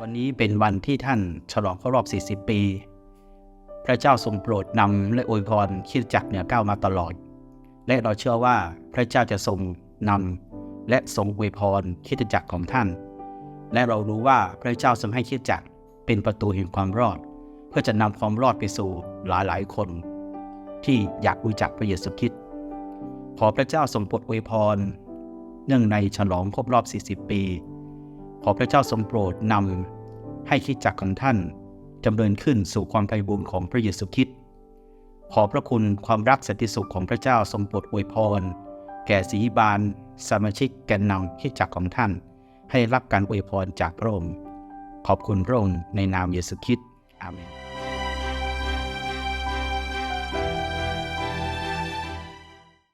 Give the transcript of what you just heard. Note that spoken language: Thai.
วันนี้เป็นวันที่ท่านฉลองครบรอบ 40 ปี พระเจ้าทรงโปรดนำและอวยพรคิดจักรเนี่ยก้าวมาตลอด และเราเชื่อว่าพระเจ้าจะทรงนำและทรงอวยพรคิดจักของท่าน และเรารู้ว่าพระเจ้าทรงให้คิดจักเป็นประตูแห่งความรอด เพื่อจะนำความรอดไปสู่หลายๆคน ที่อยากรู้จักพระเยซูคริสต์ขอพระเจ้าทรงโปรดอวยพร เนื่องในฉลองครบรอบ 40 ปี ขอพระเจ้าทรงโปรดนำให้คิดจักของท่านจำเริญขึ้นสู่ความไพบูรณ์ของพระเยซูคริสต์ขอพระคุณความรักสันติสุขของพระเจ้าทรงโปรดอวยพร แก่สีบาลสมาชิกแกนนำคิดจักของท่าน ให้รับการอวยพรจากพระองค์ขอบคุณพระองค์ในนามเยซูคริสต์อาเมน